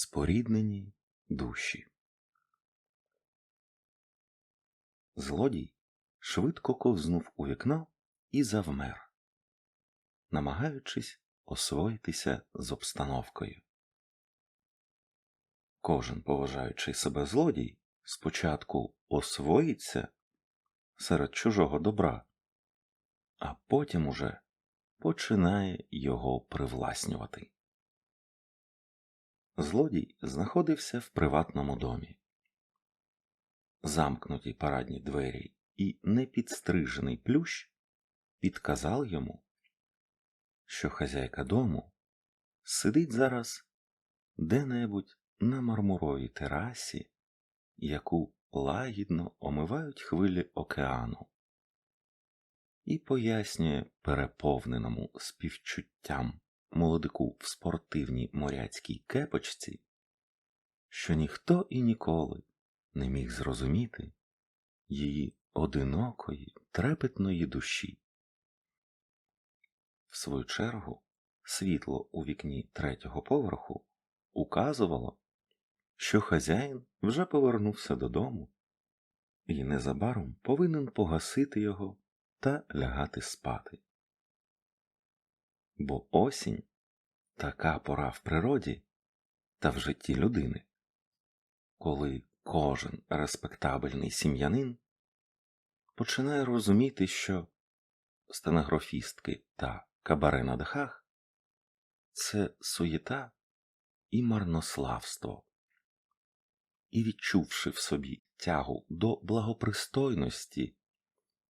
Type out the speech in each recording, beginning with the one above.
Споріднені душі. Злодій швидко ковзнув у вікно і завмер, намагаючись освоїтися з обстановкою. Кожен поважаючий себе злодій спочатку освоїться серед чужого добра, а потім уже починає його привласнювати. Злодій знаходився в приватному домі. Замкнуті парадні двері і непідстрижений плющ підказав йому, що хазяйка дому сидить зараз де-небудь на мармуровій терасі, яку лагідно омивають хвилі океану, і пояснює переповненому співчуттям молодику в спортивній моряцькій кепочці, що ніхто і ніколи не міг зрозуміти її одинокої, трепетної душі. В свою чергу, світло у вікні третього поверху указувало, що хазяїн вже повернувся додому і незабаром повинен погасити його та лягати спати. Бо осінь така пора в природі та в житті людини, коли кожен респектабельний сім'янин починає розуміти, що стенографістки та кабаре на дахах це суєта і марнославство, і відчувши в собі тягу до благопристойності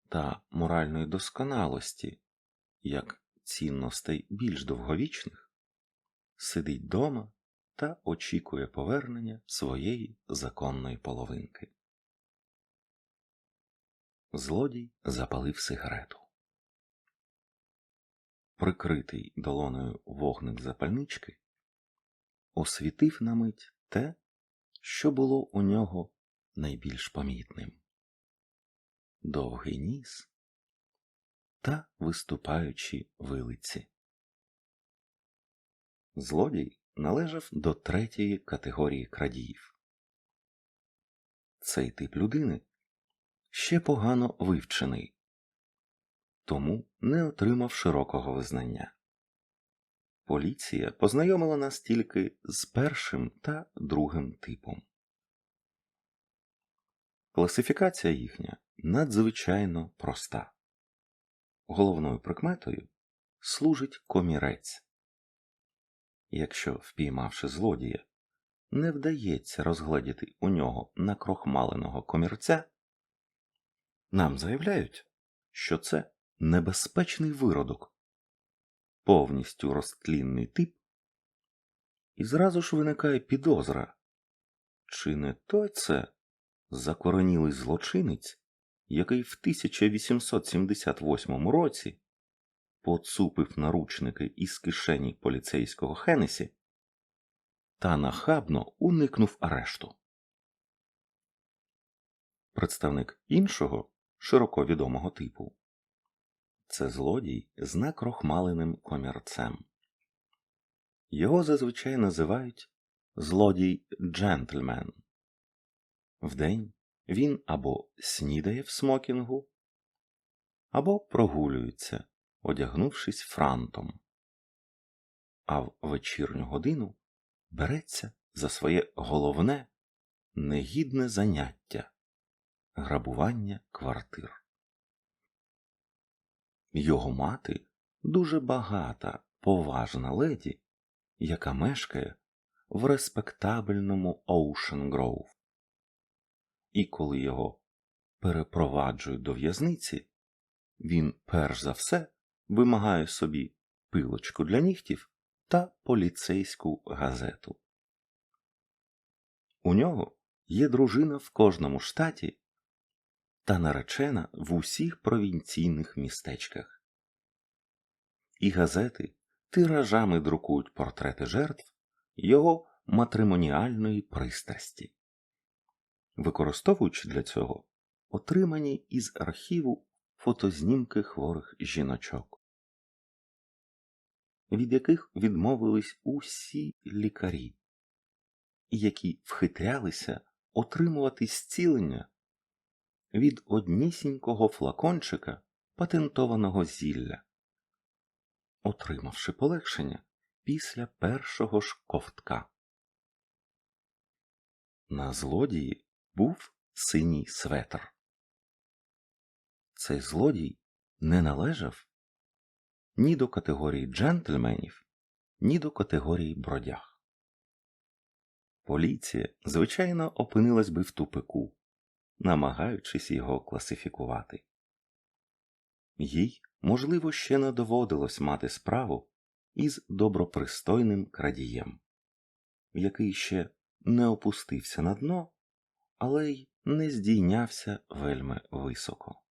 та моральної досконалості, як цінностей більш довговічних, сидить дома та очікує повернення своєї законної половинки. Злодій запалив сигарету. Прикритий долоною вогник запальнички, освітив на мить те, що було у нього найбільш помітним довгий ніс та виступаючі вилиці. Злодій належав до третьої категорії крадіїв. Цей тип людини ще погано вивчений, тому не отримав широкого визнання. Поліція познайомила нас тільки з першим та другим типом. Класифікація їхня надзвичайно проста. Головною прикметою служить комірець. Якщо, впіймавши злодія, не вдається розгледіти у нього накрохмаленого комірця, нам заявляють, що це небезпечний виродок, повністю розтлінний тип, і зразу ж виникає підозра, чи не той це закоренілий злочинець, який в 1878 році поцупив наручники із кишені поліцейського Хенесі та нахабно уникнув арешту. Представник іншого широко відомого типу це злодій з накрохмаленим комірцем. Його зазвичай називають злодій джентльмен. Вдень він або снідає в смокінгу, або прогулюється, одягнувшись франтом, а в вечірню годину береться за своє головне негідне заняття грабування квартир. Його мати дуже багата, поважна леді, яка мешкає в респектабельному Оушен Гроув. І коли його перепроваджують до в'язниці, він перш за все вимагає собі пилочку для нігтів та поліцейську газету. У нього є дружина в кожному штаті та наречена в усіх провінційних містечках. І газети тиражами друкують портрети жертв його матримоніальної пристрасті, використовуючи для цього отримані із архіву фотознімки хворих жіночок, від яких відмовились усі лікарі, які вхитрялися отримувати зцілення від однісінького флакончика патентованого зілля, отримавши полегшення після першого ж ковтка. На злодії був синій светр. Цей злодій не належав ні до категорії джентльменів, ні до категорії бродяг. Поліція, звичайно, опинилась би в тупику, намагаючись його класифікувати. Їй, можливо, ще не доводилось мати справу із добропристойним крадієм, який ще не опустився на дно, але й не здійнявся вельми високо.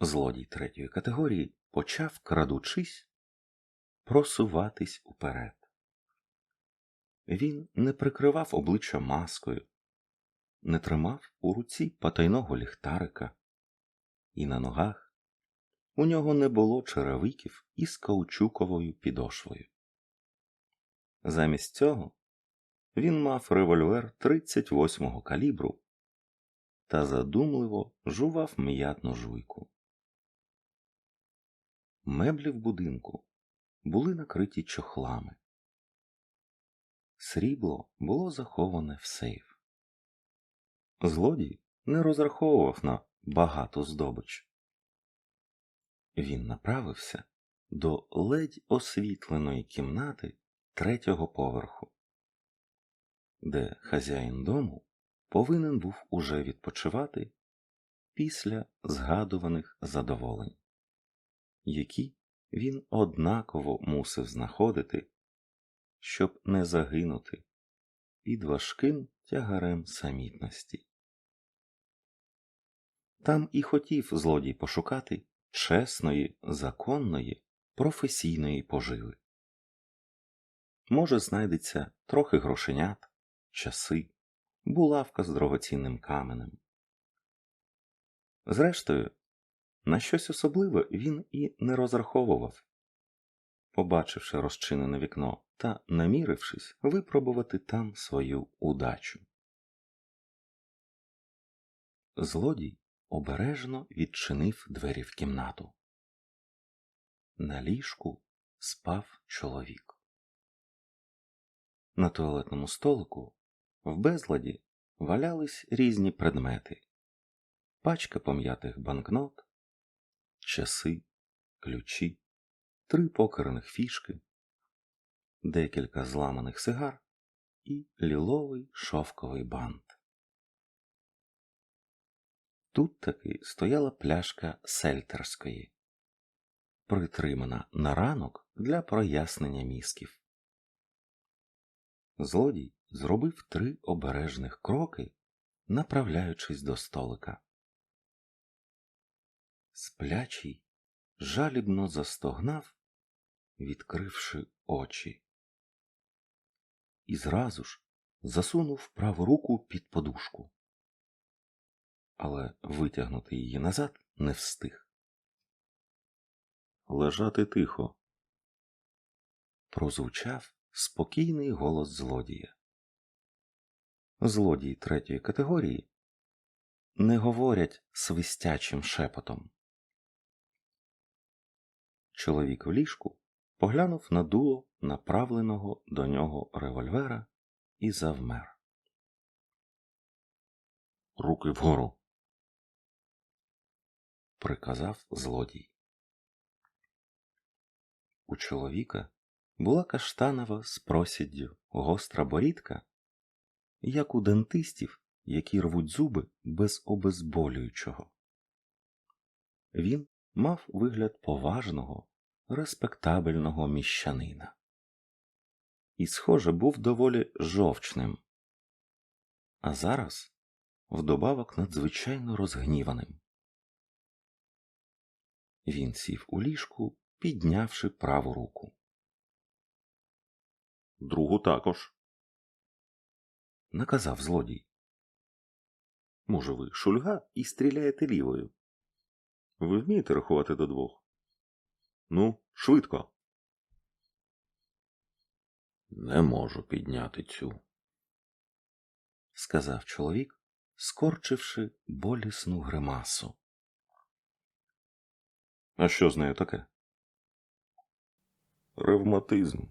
Злодій третьої категорії почав, крадучись, просуватись уперед. Він не прикривав обличчя маскою, не тримав у руці потайного ліхтарика, і на ногах у нього не було черевиків із каучуковою підошвою. Замість цього він мав револьвер 38-го калібру та задумливо жував м'ятну жуйку. Меблі в будинку були накриті чохлами. Срібло було заховане в сейф. Злодій не розраховував на багату здобич. Він направився до ледь освітленої кімнати третього поверху, де хазяїн дому повинен був уже відпочивати після згадуваних задоволень, які він однаково мусив знаходити, щоб не загинути під важким тягарем самітності. Там і хотів злодій пошукати чесної, законної, професійної поживи. Може, знайдеться трохи грошенят, часи, булавка з дорогоцінним каменем. Зрештою, на щось особливе він і не розраховував, побачивши розчинене вікно та намірившись випробувати там свою удачу. Злодій обережно відчинив двері в кімнату. На ліжку спав чоловік. На туалетному столику в безладі валялись різні предмети, пачка пом'ятих банкнот, часи, ключі, три покерних фішки, декілька зламаних сигар і ліловий шовковий бант. Тут таки стояла пляшка сельтерської, притримана на ранок для прояснення мізків. Злодій зробив три обережних кроки, направляючись до столика. Сплячий жалібно застогнав, відкривши очі, і зразу ж засунув праву руку під подушку але витягнути її назад не встиг. Лежати тихо. Прозвучав спокійний голос злодія. Злодії третьої категорії не говорять свистячим шепотом. Чоловік в ліжку поглянув на дуло направленого до нього револьвера і завмер. Руки вгору приказав злодій. У чоловіка була каштанова з просіддю гостра борідка, як у дентистів, які рвуть зуби без обезболюючого. Він мав вигляд поважного, респектабельного міщанина і, схоже, був доволі жовчним, а зараз вдобавок надзвичайно розгніваним. Він сів у ліжку, піднявши праву руку. Другу також, наказав злодій. Може, ви шульга і стріляєте лівою? Ви вмієте рахувати до двох? Ну, швидко. Не можу підняти цю, сказав чоловік, скорчивши болісну гримасу. А що з нею таке? Ревматизм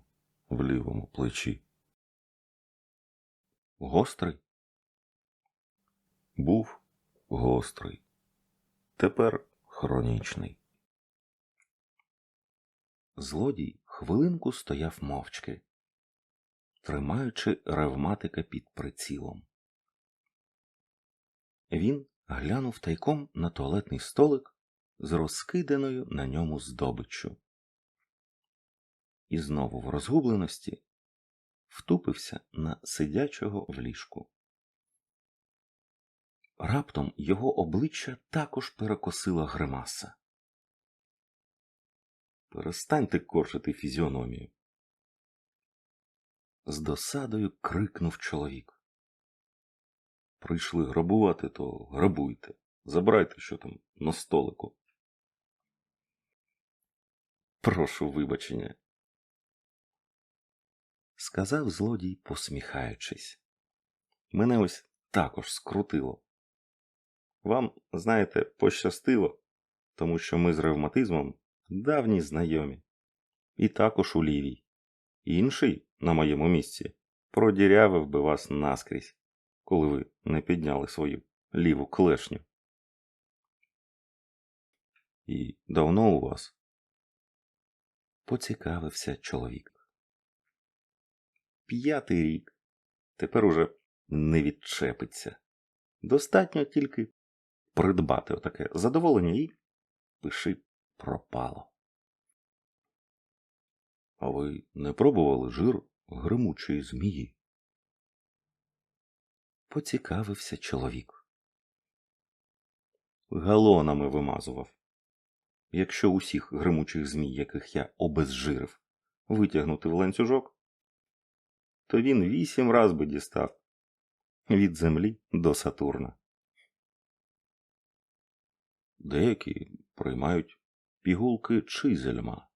в лівому плечі. Гострий? Був гострий. Тепер хронічний. Злодій хвилинку стояв мовчки, тримаючи ревматика під прицілом. Він глянув тайком на туалетний столик з розкиданою на ньому здобиччю. І знову в розгубленості втупився на сидячого в ліжку. Раптом його обличчя також перекосила гримаса. Перестаньте корчити фізіономію. З досадою крикнув чоловік. Прийшли грабувати, то грабуйте. Забирайте, що там на столику. Прошу вибачення. Сказав злодій, посміхаючись. Мене ось також скрутило. Вам, знаєте, пощастило, тому що ми з ревматизмом давні знайомі. І також у лівій. Інший, на моєму місці, продірявив би вас наскрізь, коли ви не підняли свою ліву клешню. І давно у вас? Поцікавився чоловік. П'ятий рік. Тепер уже не відчепиться. Достатньо тільки придбати отаке задоволення і пиши пропало. А ви не пробували жир гримучої змії? Поцікавився чоловік. Галонами вимазував. Якщо усіх гримучих змій, яких я обезжирив, витягнути в ланцюжок, то він вісім раз би дістав від землі до Сатурна. Деякі приймають пігулки чизельма.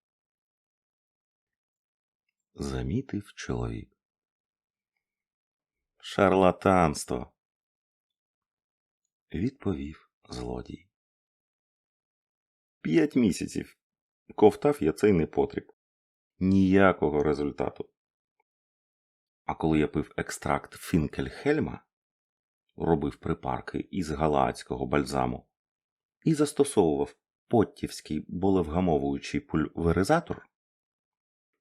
Замітив чоловік. Шарлатанство. Відповів злодій. П'ять місяців ковтав я цей непотріб. Ніякого результату. А коли я пив екстракт Фінкельхельма, робив припарки із галацького бальзаму і застосовував поттівський болевгамовуючий пульверизатор,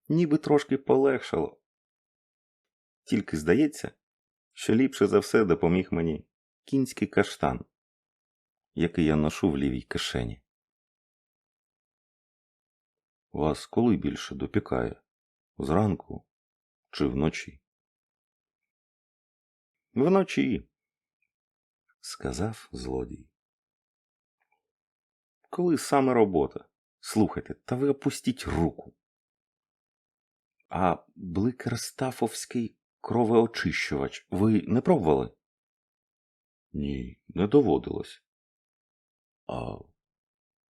ніби трошки полегшало. Тільки здається, що ліпше за все допоміг мені кінський каштан, який я ношу в лівій кишені. Вас коли більше допікає? Зранку чи вночі? Вночі, сказав злодій. Коли саме робота? Слухайте, та ви опустіть руку. А бликерстафовський кровоочищувач ви не пробували? Ні, не доводилось. А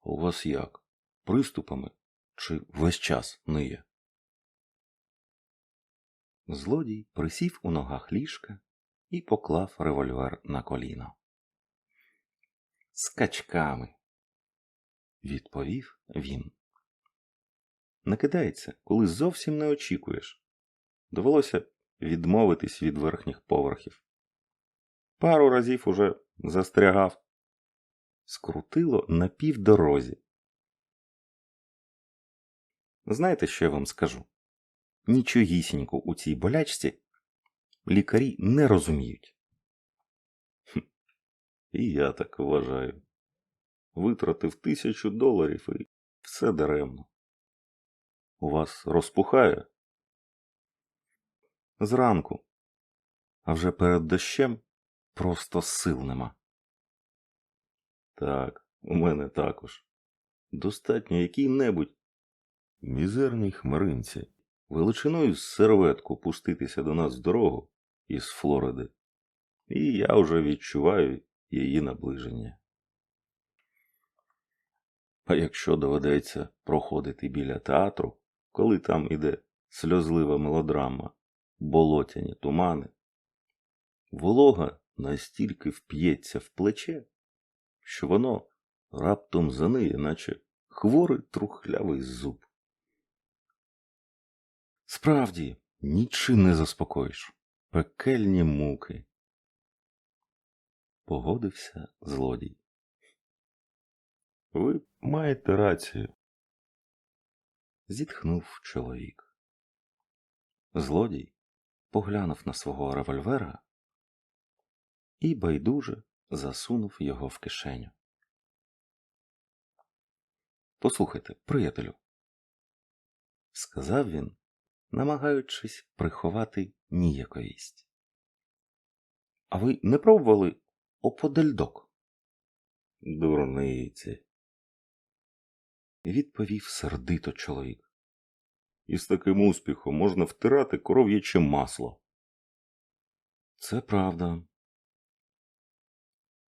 у вас як? Приступами чи весь час ниє? Злодій присів у ногах ліжка і поклав револьвер на коліно. Скачками, відповів він. Накидається, коли зовсім не очікуєш. Довелося відмовитись від верхніх поверхів. Пару разів уже застрягав, скрутило на півдорозі. Знаєте, що я вам скажу? Нічогісінько у цій болячці лікарі не розуміють. Хм. І я так вважаю. Витратив тисячу доларів і все даремно. У вас розпухає? Зранку, а вже перед дощем просто сил нема. Так, у мене також. Достатньо якій-небудь мізерній хмаринці величиною з серветку пуститися до нас в дорогу із Флориди, і я вже відчуваю її наближення. А якщо доведеться проходити біля театру, коли там іде сльозлива мелодрама, болотяні тумани. Волога настільки вп'ється в плече, що воно раптом заниє, наче хворий трухлявий зуб. Справді, нічим не заспокоїш. Пекельні муки. Погодився злодій. Ви маєте рацію. Зітхнув чоловік. Злодій поглянув на свого револьвера і байдуже засунув його в кишеню. Послухайте, приятелю, сказав він, намагаючись приховати ніяковість. А ви не пробували оподельдок? Дурниці. Відповів сердито чоловік. Із таким успіхом можна втирати коров'яче масло. Це правда.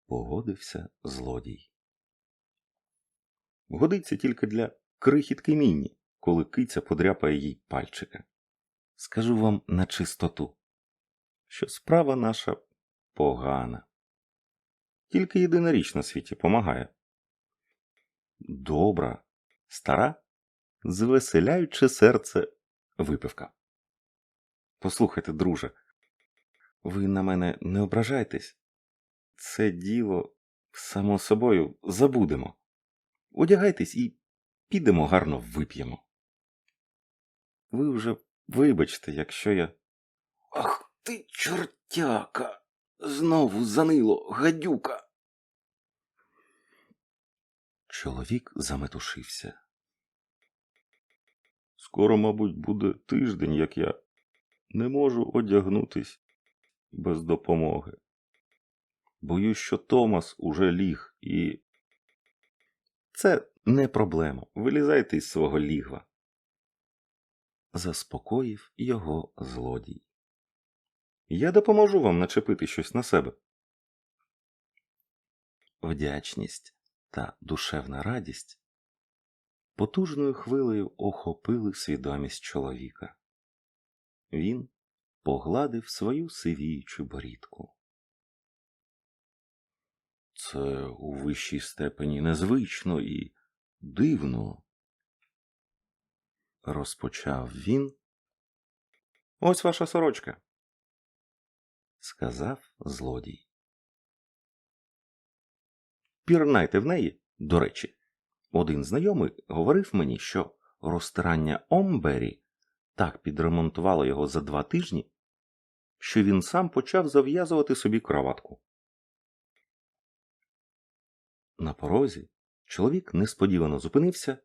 Погодився злодій. Годиться тільки для крихітки міні, коли киця подряпає їй пальчика. Скажу вам на чистоту, що справа наша погана. Тільки єдина річ на світі помагає. Добра, стара, звеселяюче серце випивка. Послухайте, друже, ви на мене не ображайтесь. Це діло, само собою, забудемо. Одягайтесь і підемо гарно вип'ємо. Ви вже вибачте, якщо я. Ах ти, чортяка! Знову занило, гадюка. Чоловік заметушився. Скоро, мабуть, буде тиждень, як я не можу одягнутись без допомоги. Боюсь, що Томас уже ліг і. Це не проблема. Вилізайте із свого лігва. Заспокоїв його злодій. Я допоможу вам начепити щось на себе. Вдячність та душевна радість потужною хвилею охопили свідомість чоловіка. Він погладив свою сивіючу борідку. Це у вищій степені незвично і дивно. Розпочав він. Ось ваша сорочка, сказав злодій. Пірнайте в неї, до речі. Один знайомий говорив мені, що розтирання Омбері так підремонтувало його за два тижні, що він сам почав зав'язувати собі кроватку. На порозі чоловік несподівано зупинився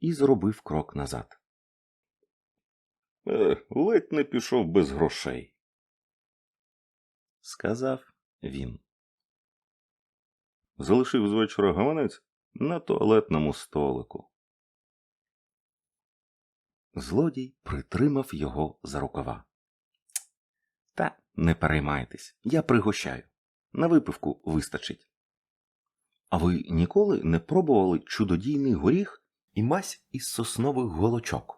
і зробив крок назад. Е, ледь не пішов без грошей, сказав він. Залишив з вечора гаманець на туалетному столику. Злодій притримав його за рукава. Та не переймайтесь, я пригощаю. На випивку вистачить. А ви ніколи не пробували чудодійний горіх і мазь із соснових голочок?